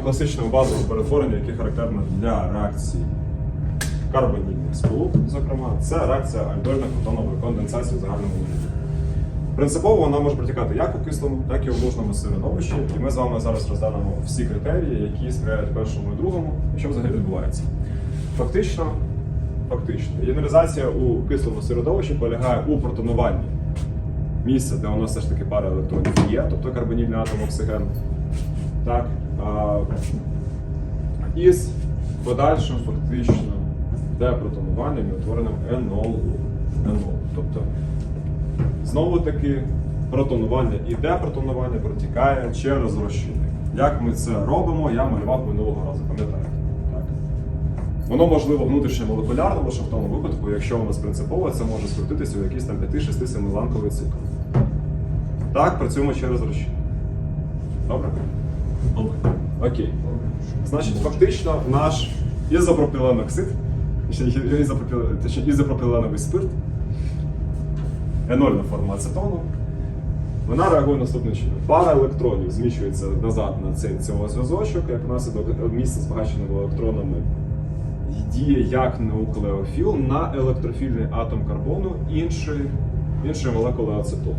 Класичного базового перетворення, яке характерне для реакції карбонільних сполук, зокрема, це реакція альдольно-фотонової конденсації в загальному вигляді. Принципово вона може протікати як у кислому, так і у лужному середовищі. І ми з вами зараз розглянемо всі критерії, які сприяють першому і другому, і що взагалі відбувається. Фактично, фактично, іонізація у кислому середовищі полягає у протонуванні місця, де у нас все ж таки пара електронів є, тобто карбонільний атом оксиген. Так, із подальшим фактично депротонуванням і утворенням енолу. енолу. Тобто, знову таки, протонування і депротонування протікає через розчинник. Як ми це робимо, я малював минулого разу, пам'ятаєте? Воно можливо внутрішньо молекулярно, лише в тому випадку, якщо у нас принципово, це може скрутитися у якийсь там 5-6-7 ланковий цикл. Так, працюємо через розчинник. Добре? Окей. Значить, фактично наш ізопропіленоксид, точніше, ізопропіленовий спирт, енольна форма ацетону, вона реагує наступним чином. Пара електронів зміщується назад на цей цього зв'язочок, як наслідок місце збагаченого електронами діє як нуклеофіл на електрофільний атом карбону іншої, іншої молекули ацетону.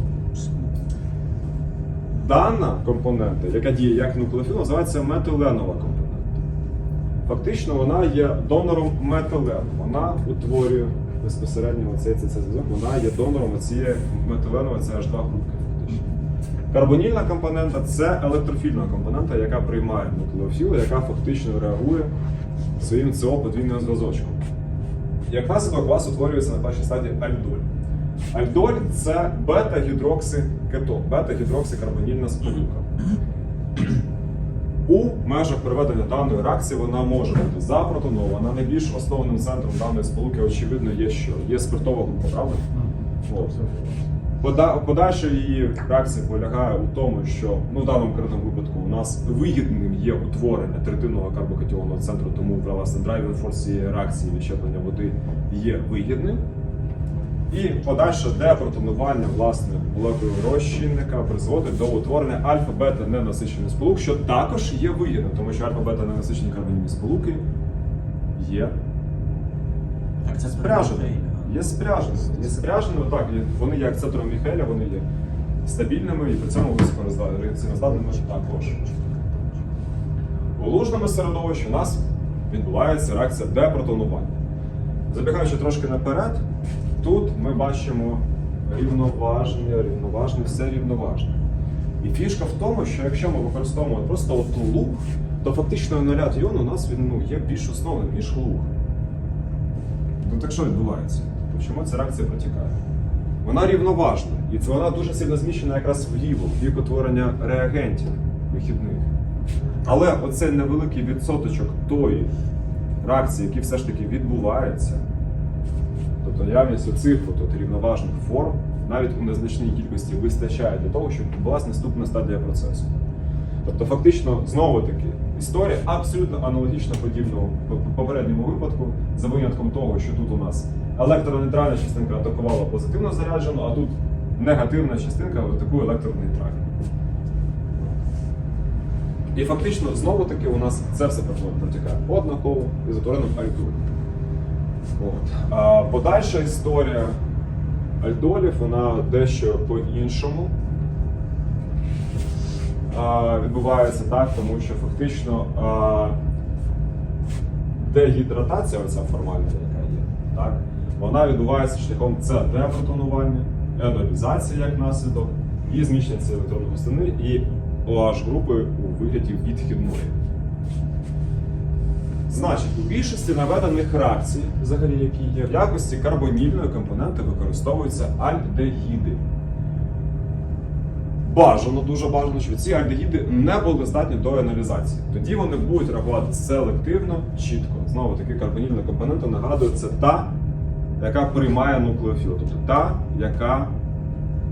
Дана компонента, яка діє як нуклеофіл, називається метиленова компонента. Фактично вона є донором метилену. Вона утворює безпосередньо цей, цей, цей зв'язок, вона є донором цієї метиленової CH2 групки. Фактично. Карбонільна компонента це електрофільна компонента, яка приймає нуклеофіл, яка фактично реагує своїм СО подвійним зв'язочком. Як наслідок у вас утворюється на першій стадії альдоль. Альдоль це бета-гідроксикетон, бета-гідроксикарбонільна сполука. У межах проведення даної реакції вона може бути запротонована. Найбільш основним центром даної сполуки, очевидно, є що? Є спиртова група, правда? Пода- Подальша її реакція полягає у тому, що ну, в даному конкретному випадку у нас вигідним є утворення третинного карбокатіонного центру, тому власне драйвінг форс цієї реакції відщеплення води є вигідним. І подальше депротонування власне молекули розчинника призводить до утворення альфа-бета ненасичених сполук, що також є вигідним, тому що альфа-бета ненасичені карбонільні сполуки є Так, це спряжені. Є спряжені. Є спряжені, так, вони є акцептором Міхеля, вони є стабільними і при цьому високореакційноздатними також. У лужному середовищі у нас відбувається реакція депротонування. Забігаючи трошки наперед, тут ми бачимо рівноважне, рівноважне, все рівноважне. І фішка в тому, що якщо ми використовуємо просто от луг, то фактично енолят іон у нас він ну, є більш основним, ніж луг. Ну так що відбувається? Чому ця реакція протікає? Вона рівноважна, і це вона дуже сильно зміщена якраз вліво, в бік утворення реагентів вихідних. Але оцей невеликий відсоточок тої реакції, які все ж таки відбуваються, тобто наявність оцих от, рівноважних форм, навіть у незначній кількості вистачає для того, щоб відбулася наступна стадія процесу. Тобто, фактично, знову таки, історія абсолютно аналогічна подібному попередньому випадку, за винятком того, що тут у нас електронейтральна частинка атакувала позитивно заряджену, а тут негативна частинка атакує електронейтральну. І фактично, знову таки, у нас це все протікає однаково ізотвореним альдолем. От. А подальша історія альдолів, вона дещо по-іншому відбувається так, тому що фактично а, дегідратація, оця формальна, яка є, так, вона відбувається шляхом це депротонування, енолізація як наслідок, і зміщення цієї електронної стіни і OH групи у вигляді відхідної. Значить, у більшості наведених реакцій, взагалі, які є, в якості карбонільної компоненти використовуються альдегіди. Бажано, дуже бажано, щоб ці альдегіди не були здатні до аналізації. Тоді вони будуть реагувати селективно, чітко. Знову таки, карбонільна компонента нагадую, це та, яка приймає нуклеофіл, тобто та, яка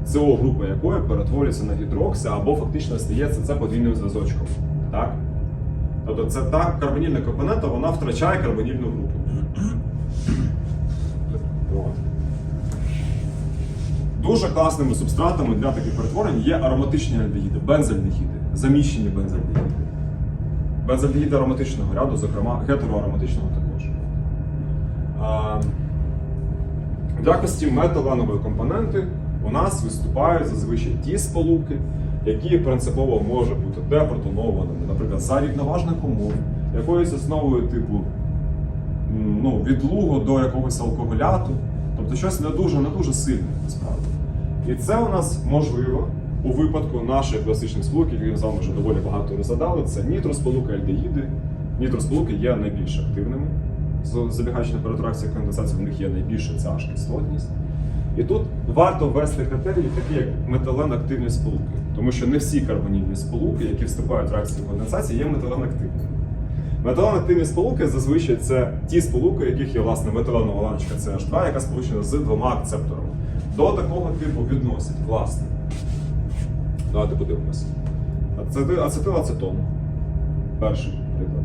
СО група якої перетворюється на гідрокси або фактично стається це подвійним зв'язочком. Так? Тобто це та карбонільна компонента, вона втрачає карбонільну групу. Дуже класними субстратами для таких перетворень є ароматичні альдегіди, бензальдегіди, заміщені бензальдегіди. бензальдегіди ароматичного ряду, зокрема гетероароматичного також. В якості металенової компоненти у нас виступають зазвичай ті сполуки, які принципово можуть бути депротонованими, наприклад, за рівноважних умов, якоюсь основою типу ну, від лугу до якогось алкоголяту, тобто щось не дуже, не дуже сильне насправді. І це у нас можливо у випадку наших класичних сполук, які ми з вами вже доволі багато розглядали, це нітросполуки, альдеїди. Нітросполуки є найбільш активними. Забігаючи наперед реакції конденсації, в них є найбільша ця ж кислотність. І тут варто ввести критерії, такі як метален-активні сполуки, тому що не всі карбонільні сполуки, які вступають в реакцію конденсації, є метален-активними. Метален-активні сполуки зазвичай це ті сполуки, яких є власне металенова ланочка CH2, яка сполучена з двома акцепторами. До такого типу відносять власне. Давайте подивимося. Ацети- Ацетилацетон. Перший приклад.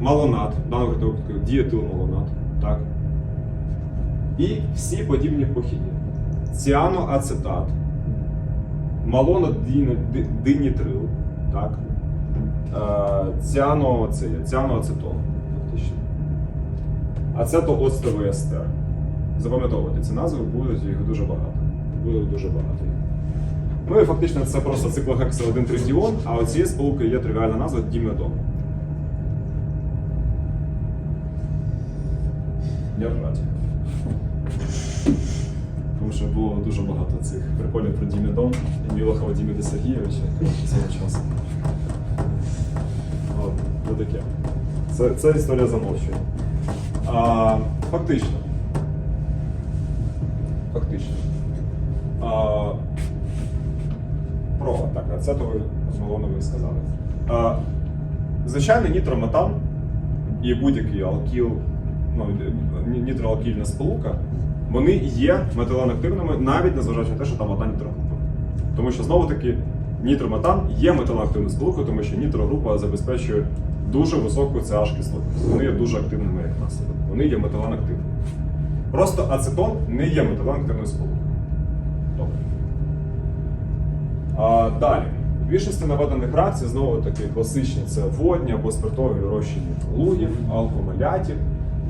Малонат, в даному випадку дієтилмалонат. Так. І всі подібні похідні. Ціаноацетат, малонодинітрил, так. Е, Ціано, ціаноацетон, фактично. Ацетооцтовий Запам'ятовуйте ці назви, будуть їх дуже багато. Буде дуже багато. Ну і фактично це просто циклогекса 1 тридіон, а оцієї сполуки є тривіальна назва дімедон. Я раді. Тому що було дуже багато цих приколів про Дімедон і Мілохова Діміда Сергійовича цього часу. Це таке. Це, це історія замовчує. А, фактично. Фактично. А, про так, а це то ви Малоно ви сказали. А, звичайний нітрометан і будь-який алкіл, ну, ні- нітроалкільна сполука, вони є металоактивними навіть незважаючи на те, що там одна нітрогрупа. Тому що знову таки нітрометан є металоактивною сполукою, тому що нітрогрупа забезпечує дуже високу CH кислотність. Вони є дуже активними як наслідок. Вони є металоактивними. Просто ацетон не є металоактивною сполукою. Добре. А, далі. В більшості наведених реакцій знову таки класичні це водні або спиртові розчини лугів, алкомалятів.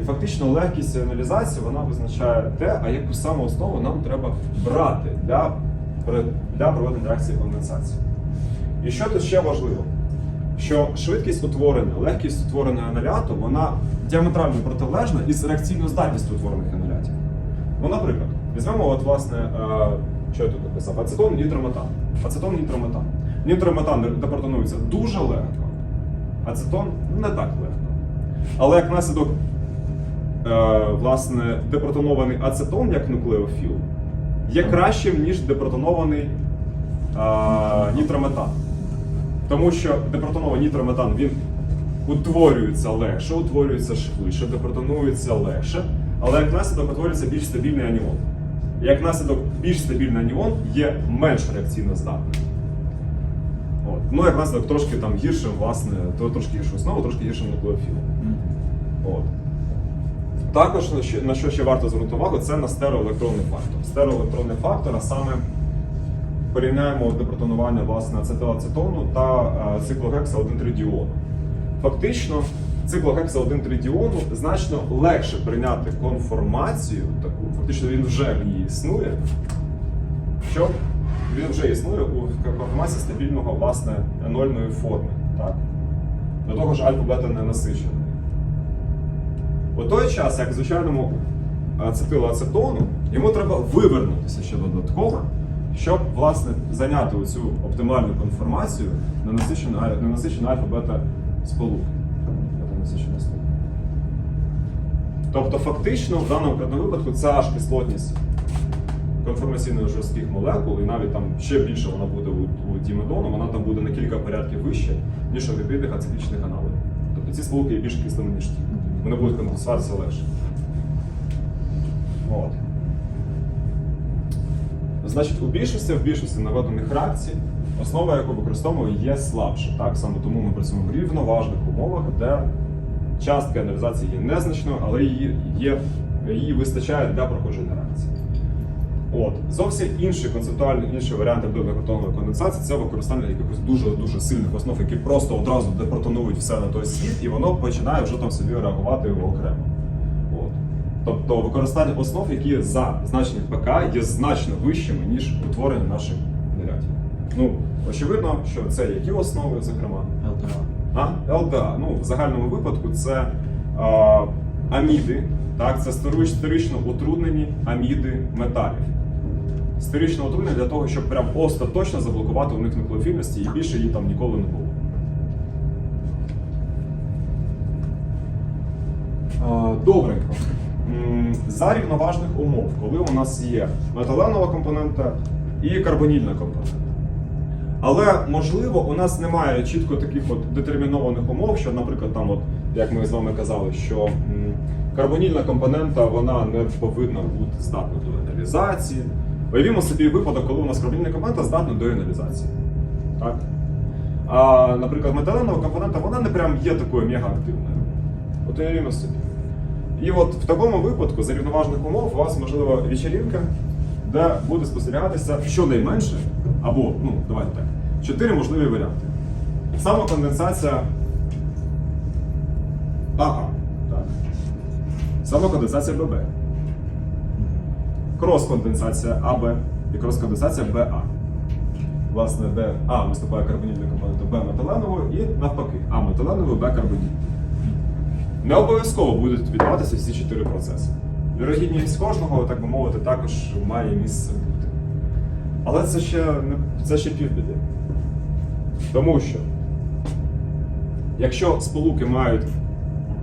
І фактично легкість аналізації вона визначає те, а яку саме основу нам треба брати для, для проведення реакції конденсації. І що тут ще важливо? Що швидкість утворення, легкість утворення аноляту, вона діаметрально протилежна із реакційною здатністю утворених анолятів. Ну, наприклад, візьмемо, от, власне, е, що я тут написав? Ацетон, нітрометан. Ацетон, нітрометан. Нітрометан депортонується дуже легко, ацетон не так легко. Але як наслідок, власне, депротонований ацетон як нуклеофіл є кращим, ніж депротонований е, нітрометан. Тому що депротонований нітрометан він утворюється легше, утворюється швидше, депротонується легше, але як наслідок утворюється більш стабільний аніон. Як наслідок більш стабільний аніон є менш реакційно здатним. От. Ну, як наслідок трошки там гіршим, власне, то трошки гіршу основу, трошки гіршим нуклеофілом. От. Також на що, на що ще варто звернути увагу, це на стереоелектронний фактор. Стереоелектронний фактор, а саме порівняємо депротонування власне ацетилацетону та е, циклогекса 1,3 діону. Фактично, циклогекса 1,3 діону значно легше прийняти конформацію таку, фактично він вже в ній існує, що він вже існує у конформації стабільного власне енольної форми. Так? До того ж, альфа-бета не насиченої. У той час, як звичайному ацетилоацетону, йому треба вивернутися ще додатково, щоб власне зайняти цю оптимальну конформацію на насичену, на альфа-бета сполуки. Тобто, фактично, в даному випадку ця аж кислотність конформаційно жорстких молекул, і навіть там ще більше вона буде у, у дімедону, вона там буде на кілька порядків вище, ніж у гібридних ациклічних аналогів. Тобто ці сполуки є більш кислими, ніж ті. Вони будуть компенсуватися легше. От. Значить, у більшості, в більшості наведених реакцій основа, яку використовуємо, є слабша. Так саме тому ми працюємо в рівноважних умовах, де частка аналізації є незначною, але її, є, її вистачає для проходження реакції. От зовсім інший концептуально інший варіант альдогенопротонової конденсації це використання якихось дуже дуже сильних основ, які просто одразу депротонують все на той світ, і воно починає вже там собі реагувати окремо. От. Тобто використання основ, які за значенням ПК є значно вищими, ніж утворення наших нерядів. Ну, очевидно, що це які основи, зокрема. ЛТА. А? ЛДА. Ну, в загальному випадку це а, аміди, так, це стерич- стерично утруднені аміди металів. Стерично утруднені для того, щоб прям остаточно заблокувати у них нуклеофільності і більше її там ніколи не було. А, Добренько. За рівноважних умов, коли у нас є металенова компонента і карбонільна компонента. Але можливо, у нас немає чітко таких от детермінованих умов, що, наприклад, там, от, як ми з вами казали, що карбонільна компонента вона не повинна бути здатна до аналізації. Уявімо собі випадок, коли у нас карбонільна компонента здатна до аналізації. Так? А, наприклад, металенова компонента вона не прям є такою мегаактивною. От уявімо собі. І от в такому випадку, за рівноважних умов, у вас можливо вечеринка, де буде спостерігатися щонайменше, або, ну, давайте так, чотири можливі варіанти. Самоконденсація АА. Так. Самоконденсація ББ. Крос-конденсація АБ і крос-конденсація БА. Власне, де А виступає карбонільною компонентом Б металеновою і навпаки, А металеновою, Б карбонільною. Не обов'язково будуть відбуватися всі чотири процеси. Вірогідність кожного, так би мовити, також має місце бути. Але це ще не це ще півбіди. Тому що, якщо сполуки мають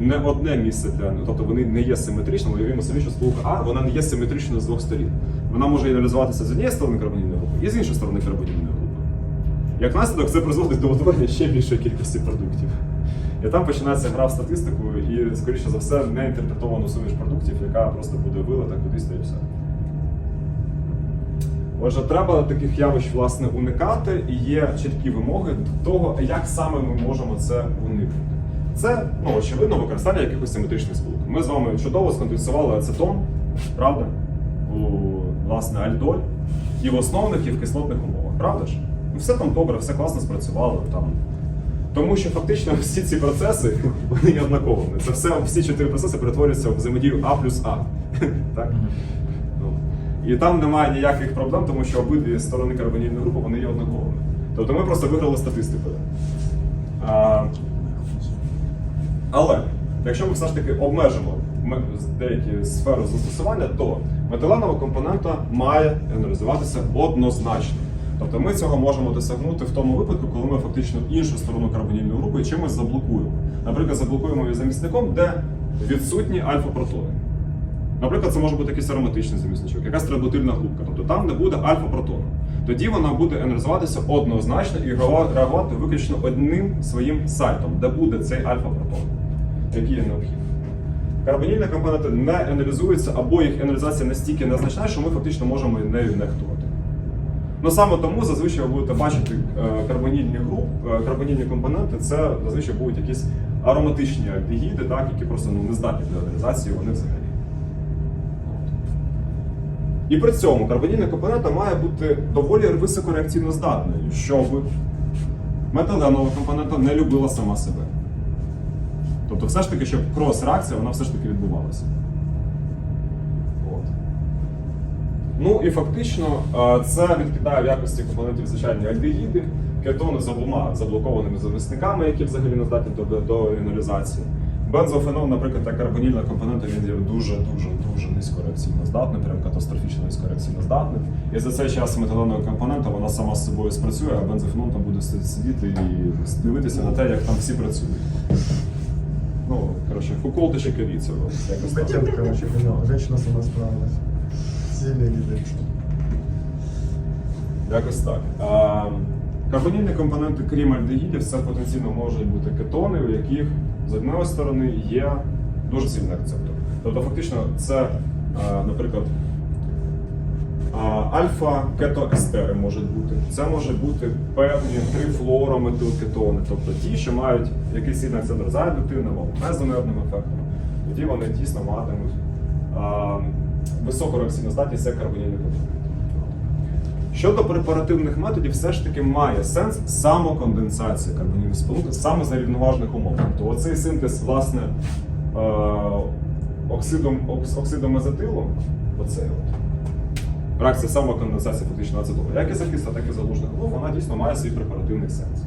не одне місце для тобто вони не є симетричними, уявімо собі, що сполука А вона не є симетричною з двох сторін. Вона може реалізуватися з однієї сторони карбонільної групи і з іншої сторони карбонільної групи. Як наслідок, це призводить до утворення ще більшої кількості продуктів. І там починається гра в статистику і, скоріше за все, неінтерпретовану суміш продуктів, яка просто буде вилита кудись та і все. Отже, треба таких явищ власне уникати, і є чіткі вимоги до того, як саме ми можемо це уникнути. Це, ну, очевидно, використання якихось симетричних сполук. Ми з вами чудово сконденсували ацетон, правда? У власне альдоль, і в основних, і в кислотних умовах, правда ж? Ну, все там добре, все класно спрацювало. Там. Тому що фактично всі ці процеси вони є однаковими. Це все, всі чотири процеси перетворюються в взаємодію А плюс А. Так? Ну, І там немає ніяких проблем, тому що обидві сторони карбонільної групи вони є однаковими. Тобто ми просто виграли статистикою. Але якщо ми все ж таки обмежимо деякі сфери застосування, то метиленова компонента має генералізуватися однозначно. Тобто ми цього можемо досягнути в тому випадку, коли ми фактично іншу сторону карбонільної групи чимось заблокуємо. Наприклад, заблокуємо її замісником, де відсутні альфа-протони. Наприклад, це може бути якийсь ароматичний замісничок, якась триботильна групка, тобто там не буде альфа-протону. Тоді вона буде енергізуватися однозначно і реагувати виключно одним своїм сайтом, де буде цей альфа-протон, який є необхідний. Карбонільні компоненти не аналізуються, або їх аналізація настільки незначна, що ми фактично можемо нею нехтувати. Ну саме тому зазвичай ви будете бачити е, карбонільні груп, е, карбонільні компоненти, це зазвичай будуть якісь ароматичні альдегіди, так, які просто ну, не здатні для аналізації, вони взагалі. І при цьому карбонільна компонента має бути доволі високореакційно здатною, щоб метиленова компонента не любила сама себе. Тобто, все ж таки, щоб крос-реакція вона все ж таки відбувалася. Ну і фактично е, це відкидає в якості компонентів звичайні альдегіди, кетони з обома заблокованими замісниками, які взагалі не здатні до, до іоналізації. Бензофенол, наприклад, та карбонільна компонента, він є дуже дуже дуже низькореакційно здатним, прям катастрофічно низькореакційно здатним. І за цей час металонова компонента вона сама з собою спрацює, а бензофенол там буде сидіти і дивитися на те, як там всі працюють. Ну, коротше, Фуколти ще коріться. Якось так. Патент, короче, понял. Женщина сама справилась. Сильно не Якось так. А, карбонільні компоненти, крім альдегідів, це потенційно можуть бути кетони, у яких з однієї сторони є дуже сильний рецептор. Тобто, фактично, це, наприклад, альфа-кетоестери можуть бути. Це може бути певні трифлорометилкетони, тобто ті, що мають якийсь сильний акцентр за індуктивним або мезонервним ефектом. Тоді вони дійсно матимуть а, високу реакційну здатність як компоненти. Щодо препаративних методів, все ж таки має сенс самоконденсація карбонівих сполук саме за рівноважних умов. Тобто оцей синтез, власне, е, оксидом, окс- оксидом мезотилу, оцей от, реакція самоконденсації фактично ацетону, як і захиста, так і залужних умов, вона дійсно має свій препаративний сенс.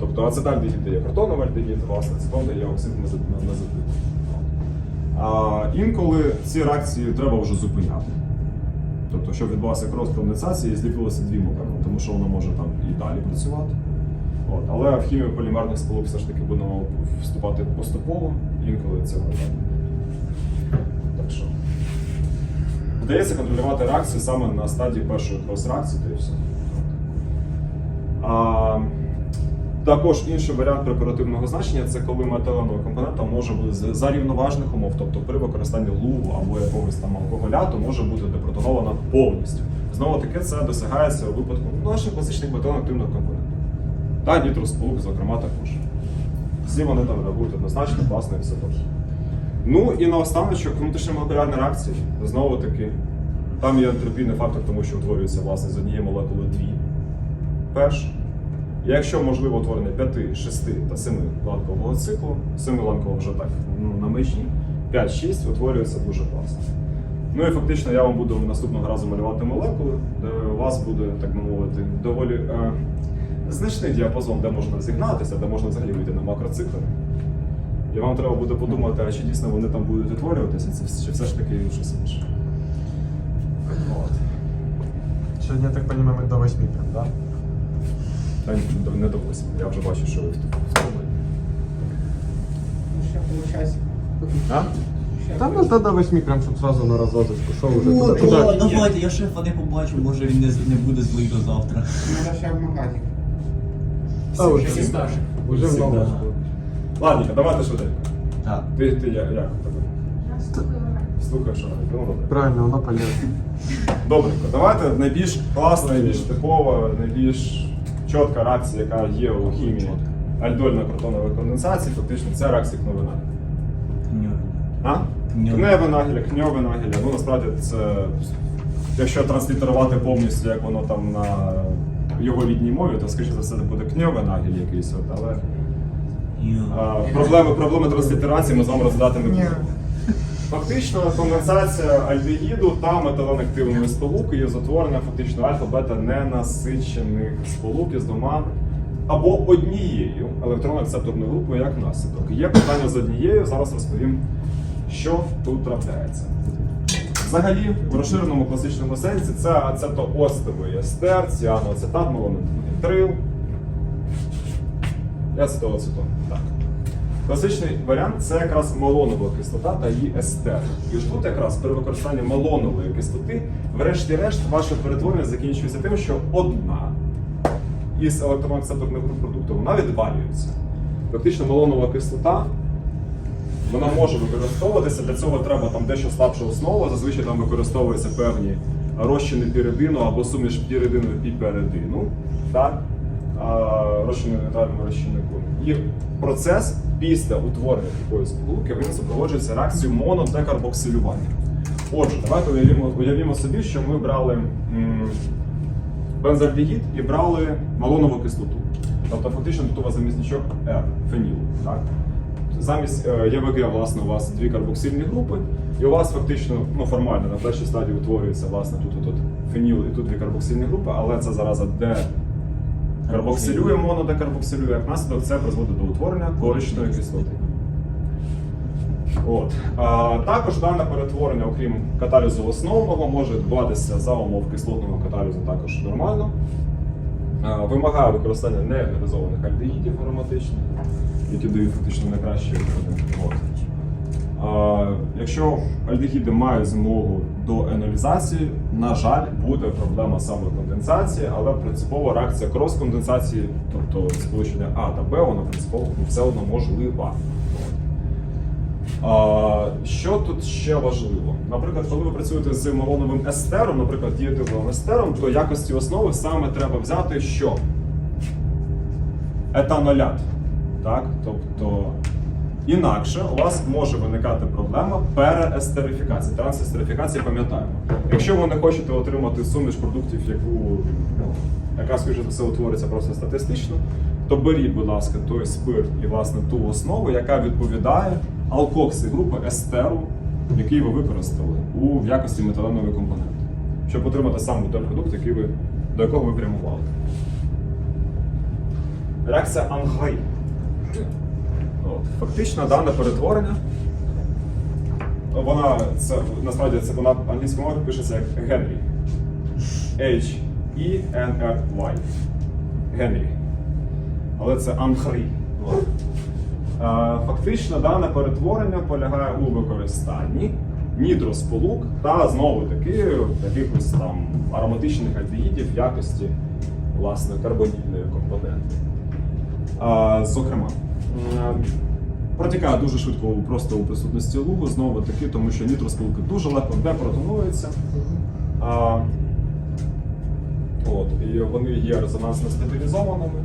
Тобто ацетальдегід дає протоновий альдегід, власне, ацетон дає оксид мезот- А інколи ці реакції треба вже зупиняти. Тобто, щоб відбулася крос-конденсація і зліпилося дві молекули, тому що воно може там і далі працювати. От. Але в хімію полімерних сполук все ж таки будемо вступати поступово, інколи цього не. Так що. Вдається контролювати реакцію саме на стадії першої крос-реакції, та і все. А, також інший варіант препаративного значення це коли металенова компонента може бути за рівноважних умов, тобто при використанні лугу або якогось там алкоголя, то може бути депротонована повністю. Знову таки, це досягається у випадку ну, наших класичних металоактивних компонентів. Та нітросполук, зокрема, також. Всі вони там реагують однозначно, класно і все добре. Ну і наостаночок внутрішньомолекулярні реакції. Знову таки, там є ентропійний фактор, тому що утворюється власне з однієї молекули дві. Перше. Якщо можливо утворення 5, 6 та 7 ланкового циклу, 7 ланкового вже так ну, на межі, 5-6 утворюється дуже класно. Ну і фактично я вам буду наступного разу малювати молекули, де у вас буде, так би мовити, доволі е, значний діапазон, де можна зігнатися, де можна взагалі вийти на макроцикли. І вам треба буде подумати, а чи дійсно вони там будуть утворюватися, це- чи все ж таки щось інше. От. Сьогодні, я так розумію, ми до 8 прям, да? Та ні, до- не до 8. Я вже бачу, що ви втомлені. Ну, ще полчасика. А? Та можна до 8 прям, щоб сразу на розозочку. Що вже О, о, давайте, я шефа не побачу, може він не, з- не буде злий до завтра. Надо ще в магазин. Вже. Ще стажик. Уже в Всегда. новому. Ладненько, давайте швиденько. Так. Ти, ти я, як тебе? Слухаєш, що? Ну, добре. Правильно, воно понятно. Добренько, давайте найбільш класна, найбільш типова, найбільш чітка реакція, яка є у хімії альдольно-протонової конденсації, фактично це реакція кновина. А? Кньове. Кневе нагіля. Ну насправді це, якщо транслітерувати повністю, як воно там на його рідній мові, то скоріше за все це буде кньове нагіль якийсь, от, але а, проблеми, проблеми транслітерації ми з вами розглядати не будемо. Фактично конденсація альдегіду та металонактивної сполуки є з утворення фактично альфа-бета ненасичених сполук із двома або однією електронно-акцепторною групою як наслідок. Є питання з однією, зараз розповім, що тут трапляється. Взагалі, в розширеному класичному сенсі це ацетоостовий естер, ціаноацетат, малонитрил і ацетоацетон. Так. Класичний варіант це якраз малонова кислота та її естер. І тут якраз при використанні малонової кислоти, врешті-решт, ваше перетворення закінчується тим, що одна із електронно-акцепторних груп продукту вона відвалюється. Фактично малонова кислота вона може використовуватися. Для цього треба там дещо слабша основа. Зазвичай там використовуються певні розчини піридину або суміш піридину і піперидину. Так? Розчини нейтральному розчиннику. І процес після утворення такої сполуки він супроводжується реакцією монодекарбоксилювання. Отже, давайте уявімо, уявімо собі, що ми брали бензальдегід і брали малонову кислоту. Тобто фактично тут у вас замісничок R, фенілу. Так? Замість е, ЄВГ, власне, у вас дві карбоксильні групи, і у вас фактично, ну формально на першій стадії утворюється власне тут, тут, феніл і тут дві карбоксильні групи, але це зараза де карбоксилює, монодекарбоксилює, як наслідок це призводить до утворення коричної кислоти. От. А, також дане перетворення, окрім каталізу основного, може відбуватися за умов кислотного каталізу також нормально. А, вимагає використання неагонізованих альдегідів ароматичних, які дають фактично найкращі виходи. Якщо альдегіди мають змогу до енолізації, на жаль, буде проблема саме конденсації, але принципова реакція крос-конденсації, тобто сполучення А та Б, вона принципово все одно можлива. А, що тут ще важливо? Наприклад, коли ви працюєте з малоновим естером, наприклад, дієтиловим естером, то якості основи саме треба взяти що? Етанолят. Так? Тобто Інакше у вас може виникати проблема переестерифікації. Трансестерифікації пам'ятаємо. Якщо ви не хочете отримати суміш продуктів, яку, ну, яка, скоріше за все, утвориться просто статистично, то беріть, будь ласка, той спирт і власне ту основу, яка відповідає алкоксі групи естеру, який ви використали у якості металенової компоненти, щоб отримати саме той продукт, який ви, до якого ви прямували. Реакція Ангай. От. Фактично дане перетворення. Вона це насправді це вона англійською мовою пишеться як Генрі. H E N R Y. Генрі. Але це Анхрі. Фактично дане перетворення полягає у використанні нітросполук та знову таки якихось там ароматичних альдегідів в якості власне карбонільної компоненти. Зокрема, протікає дуже швидко просто у присутності лугу, знову таки, тому що нітроспілки дуже легко депротонуються. А, от, і вони є резонансно стабілізованими.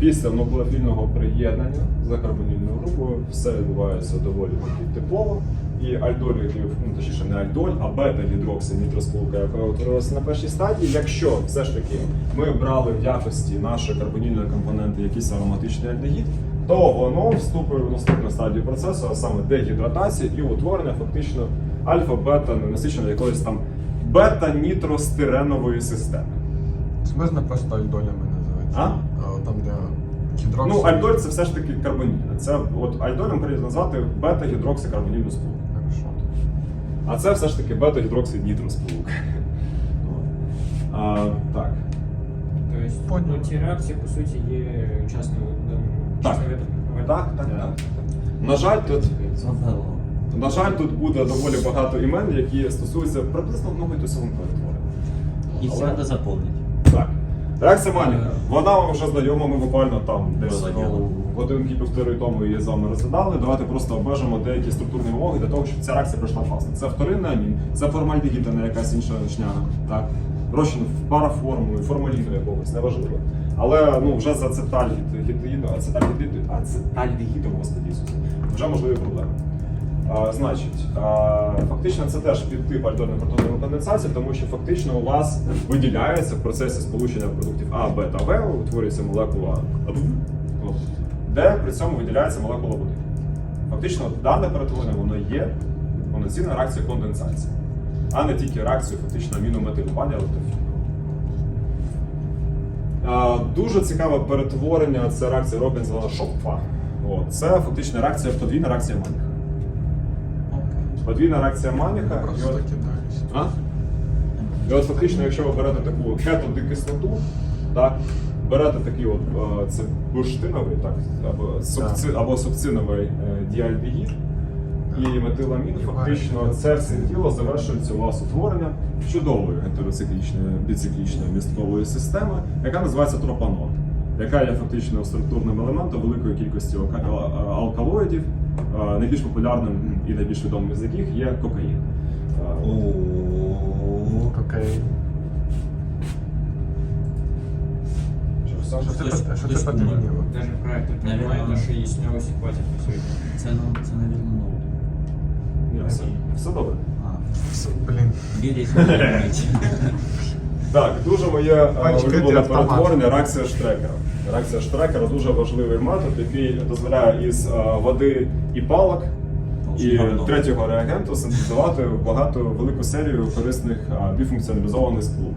Після нуклеофільного приєднання за карбонільною групою все відбувається доволі таки типово. І альдоліків, ну точніше не альдоль, а бета-гідроксинітросполука, яка утворилася на першій стадії. Якщо все ж таки ми брали в якості нашої карбонільної компоненти якийсь ароматичний альдегід, то воно вступить в наступну стадію процесу, а саме дегідратації і утворення фактично альфа-бета ненасиченої якоїсь там бета-нітростиренової системи. Можна просто альдолями називати. А? Там, де гідроксид. Ну, альдоль це все ж таки карбонільне. Це от альдолем прийде назвати бета-гідроксикарбонільну сполуку. А це все ж таки бета-гідроксид-нітросполука. А, Так. То есть ну, ті реакції, по суті, є частним Так. Так, так, так. На жаль, тут, на жаль, тут буде доволі багато імен, які стосуються приблизно одного і того самого перетворення. Їх Але- треба заповнити. Так. Реакція Маніка. Вона вам вже знайома, ми буквально там десь ну, годинки півтори тому її з вами розглядали. Давайте просто обмежимо деякі структурні вимоги для того, щоб ця реакція пройшла класно. Це вторинний амін, це формальдегід, а не якась інша шняга. Так? Розчин в параформулу, формаліну якогось, неважливо. Але ну, вже з ацетальгідину, ацетальгідину, ацетальдегідом, господи Ісусе, вже можливі проблеми. А, значить, а, фактично це теж підтип альдольної протонової конденсації, тому що фактично у вас виділяється в процесі сполучення продуктів А, Б та В, утворюється молекула де при цьому виділяється молекула води. Фактично, дане перетворення воно є повноцінна реакція конденсації, а не тільки реакцію фактично амінометилювання елекtroфільного. Дуже цікаве перетворення це реакція Робінзона Шопфа. Це фактично реакція, подвійна реакція Маніха. Подвійна реакція Маніха. і от- а? І от фактично, якщо ви берете таку кетодикислоту, так, берете такий от е, це бурштиновий, так, або, сукциновий е, діальдегід і метиламін, фактично це все діло завершується у вас утворення чудової гетероциклічної біциклічної місткової системи, яка називається тропанон, яка є фактично структурним елементом великої кількості алкалоїдів. Найбільш популярним і найбільш відомим з яких є кокаїн. Що, Саша? Це, це помер. потрібно? Даже проектор Наверно. понимает, що її сняли всі хватить на сьогодні. це, ну, це, навірно, нове. Ні, все, все добре. Блін. Так, дуже моє е, Пальчики улюблене перетворення реакція штрекера. Реакція штрекера дуже важливий метод, який дозволяє із е, води і палок і третього реагенту синтезувати багато велику серію корисних е, біфункціоналізованих сполук.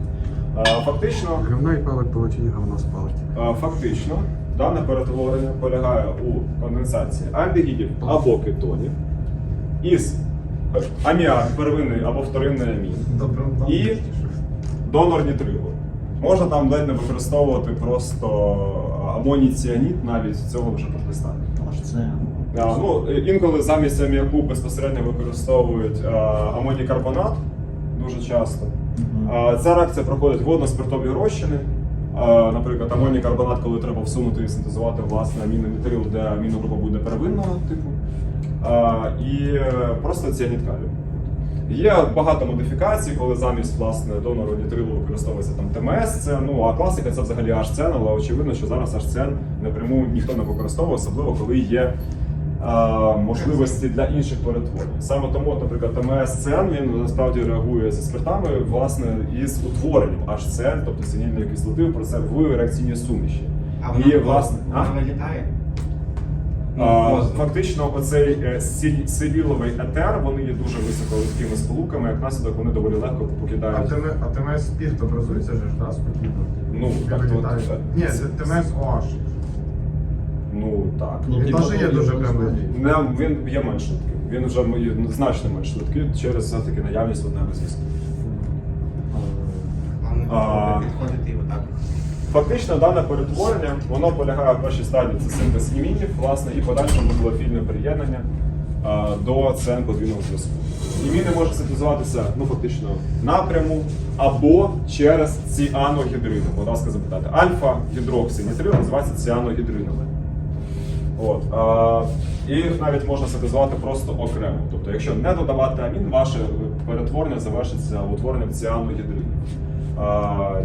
Е, Фактично, Говно і палок получить говно з палки. Фактично, дане перетворення полягає у конденсації альдегідів або кетонів із аміак, первинний або вторинний амін і донор нітрилу. Можна там ледь не використовувати просто амоній ціаніт, навіть цього вже. Це. А, ну, інколи замість аміаку безпосередньо використовують а, амоній дуже часто. А, Ця реакція проходить водно-спиртові розчини. А, Наприклад, амоній карбонат, коли треба всунути і синтезувати власне амінонітрил, де аміногрупа буде первинного типу. А, І е, просто ціанід калію. Є багато модифікацій, коли замість власне донору нітрилу використовується там ТМС, це, ну а класика це взагалі HCN, але очевидно, що зараз HCN напряму ніхто не використовує, особливо коли є а, можливості для інших перетворень. Саме тому, наприклад, ТМС-ЦН він насправді реагує зі спиртами власне із утворенням HCN, тобто синільної кислоти в процесі в реакційній суміші. А вона, І, власне, а? вона вилітає? Ну, А. Фактично, оцей е, сі- сиріловий етер, вони є дуже високолегкими сполуками, як наслідок вони доволі легко А покидають. ТМ а ТМС спірт образується же ж, да, спокійно? Ну, так, то- так. Ні, це ТМС OH. Ну так. Ну, Він ти теж є дуже його прям знати. Не, він є менш швидким. Він вже значно менш швидкий через все-таки наявність одного зв'язку. А. підходити і отак. Фактично, дане перетворення воно полягає в першій стадії це синтез імінів, власне, і подальшому нуклеофільне приєднання а, до ЦН подвійного зв'язку. Іміни можуть синтезуватися ну, фактично напряму або через ціаногідрини. Будь ласка, запитати. Альфа-гідроксинітрил називається ціаногідринами. От, а, і навіть можна синтезувати просто окремо. Тобто, якщо не додавати амін, ваше перетворення завершиться утворенням ціаногідринів.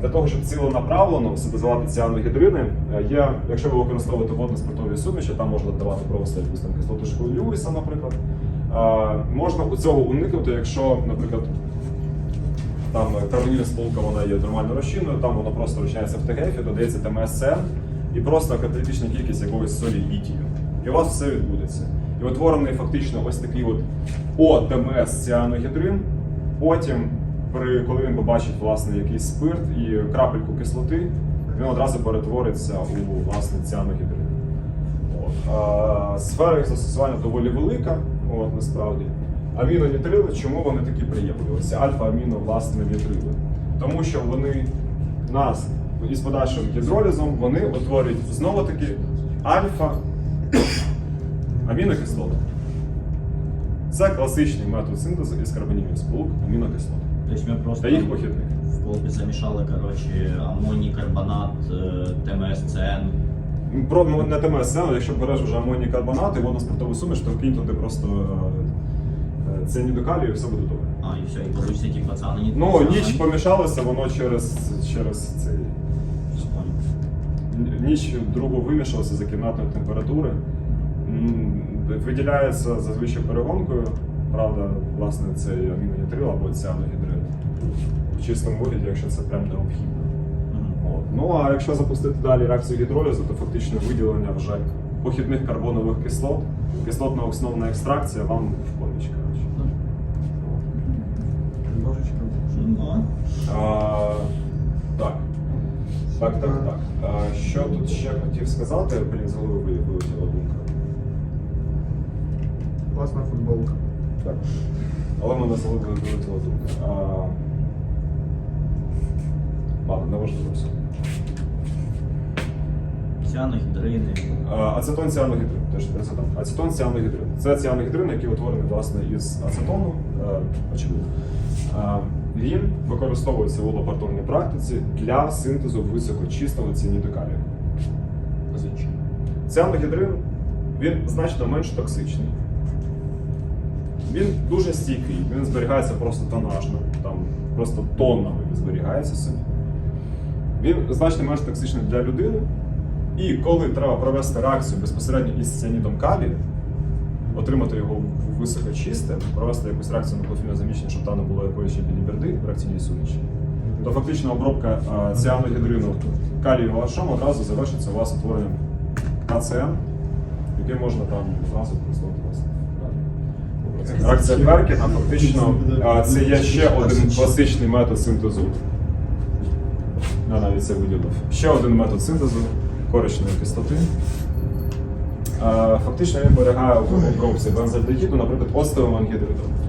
Для того, щоб ціленаправлено синтезувати ціаногідрини, е, є, якщо ви використовуєте водно-спиртові суміші, там можна додавати просто якусь там Льюіса, наприклад. Можна цього уникнути, якщо, наприклад, там карбонільна сполука вона є нормально розчинною, там воно просто розчиняється в ТГФ, додається ТМСН і просто каталітична кількість якогось солі літію. І у вас все відбудеться. І утворений фактично ось такий от ОТМС ціаногідрин. Потім, при, коли він побачить власне якийсь спирт і крапельку кислоти, він одразу перетвориться у власне ціаногідрин. От. Сфера їх застосування доволі велика, от, насправді. Амінонітрили, чому вони такі? Ось альфа-аміно власне нітрили. Тому що вони нас із подальшим гідролізом вони утворюють знову таки альфа амінокислоти. Це класичний метод синтезу із карбонівих сполук амінокислот. Тобто ми просто Та їх похідник. в колбі замішали, коротше, амоній, карбонат, е, ТМС-ЦН. Про ну, не ТМС, але якщо береш вже амоній карбонат і водно-спиртову суміш, то вкинь туди просто е, цианіду калію і все буде добре. А, і все, і получиться типу пацани Ну, ніч помішалося, воно через, через цей. Ніч другу вимішалося за кімнатної температури. М, Виділяється зазвичай перегонкою, правда, власне, це амінонітрил або ціаногідрин. В чистому вигляді, якщо це прям необхідно. От. Ну а якщо запустити далі реакцію гідролізу, то фактично виділення вже похідних карбонових кислот, кислотно-оксиновна екстракція вам в поміч. коротше. Ну, А, так. Так, так, так. А, що тут ще хотів сказати? Блін, з голови вилетіла думка. Класна футболка. Так. Але мене з голови вилетіла думка. А, ладно, не важливо все. ціаногідрини. Ацетон ціаногідрин, теж ацетон. Ацетон ціаногідрин. Це ціаногідрин, який утворений власне із ацетону, е, очевидно. Він використовується у лабораторній практиці для синтезу високочистого ціаніду калію. Ціаногідрин він значно менш токсичний. Він дуже стійкий, він зберігається просто тонажно, там просто тоннами зберігається собі. Він значно менш токсичний для людини. І коли треба провести реакцію безпосередньо із ціанідом калію, отримати його в високочисте, провести якусь реакцію на заміщення, щоб там не було якоїсь ще біліберди в реакційній суміші, то фактично обробка ціаногідрину калію вашом одразу завершиться у вас утворенням КЦН, яке можна там одразу використовувати. Реакція Перкіна фактично це є ще один класичний метод синтезу. Я навіть це виділив. Ще один метод синтезу коричної кислоти. Е, Фактично він полягає в обробці бензальдегіду, наприклад, остеомангідриту.